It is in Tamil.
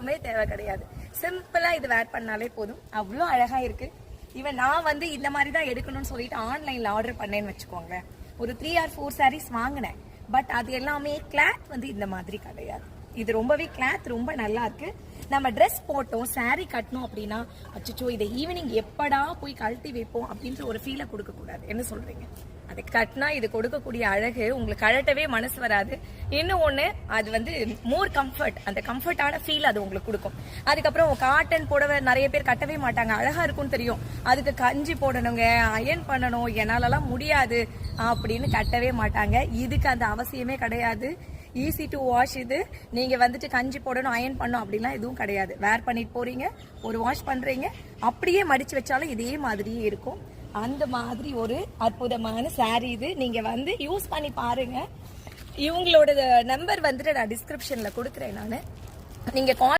எதுவுமே தேவை கிடையாது. சிம்பிளா இது வேர் பண்ணாலே போதும். அவ்வளோ அழகா இருக்கு. இவன் நான் வந்து இந்த மாதிரி தான் எடுக்கணும்னு சொல்லிட்டு ஆன்லைன்ல ஆர்டர் பண்ணேன்னு வச்சுக்கோங்களேன். ஒரு த்ரீ ஆர் ஃபோர் சாரீஸ் வாங்கினேன். பட் அது எல்லாமே கிளாத் வந்து இந்த மாதிரி கிடையாது. இது ரொம்பவே கிளாத் ரொம்ப நல்லா இருக்கு. நம்ம ட்ரெஸ் போட்டோம் saree கட்டணும் அப்படின்னா அச்சோ இதை ஈவினிங் எப்படா போய் கழட்டி வைப்போம் அப்படின்ற ஒரு ஃபீலை கொடுக்க கூடாது என்ன சொல்றீங்க? அது கட்டினா இது கொடுக்கக்கூடிய அழகு உங்களுக்கு கழட்டவே மனசு வராது. இன்னும் ஒன்று அது வந்து மோர் கம்ஃபர்ட் அந்த கம்ஃபர்டான ஃபீல் அது உங்களுக்கு கொடுக்கும். அதுக்கப்புறம் காட்டன் புடவை நிறைய பேர் கட்டவே மாட்டாங்க. அழகா இருக்கும்னு தெரியும். அதுக்கு கஞ்சி போடணுங்க அயன் பண்ணணும் என்னாலலாம் முடியாது அப்படின்னு கட்டவே மாட்டாங்க. இதுக்கு அந்த அவசியமே கிடையாது. ஈஸி டு வாஷ் இது. நீங்க வந்துட்டு கஞ்சி போடணும் அயன் பண்ணணும் அப்படிலாம் எதுவும் கிடையாது. வேர் பண்ணிட்டு போறீங்க ஒரு வாஷ் பண்றீங்க அப்படியே மடிச்சு வச்சாலும் இதே மாதிரியே இருக்கும். அந்த மாதிரி ஒரு அற்புதமான saree இது. நீங்க வந்து யூஸ் பண்ணி பாருங்க. இவங்களோட நம்பர் வந்துட்டு நான் டிஸ்கிரிப்ஷன்ல கொடுக்குறேன் நான். நீங்க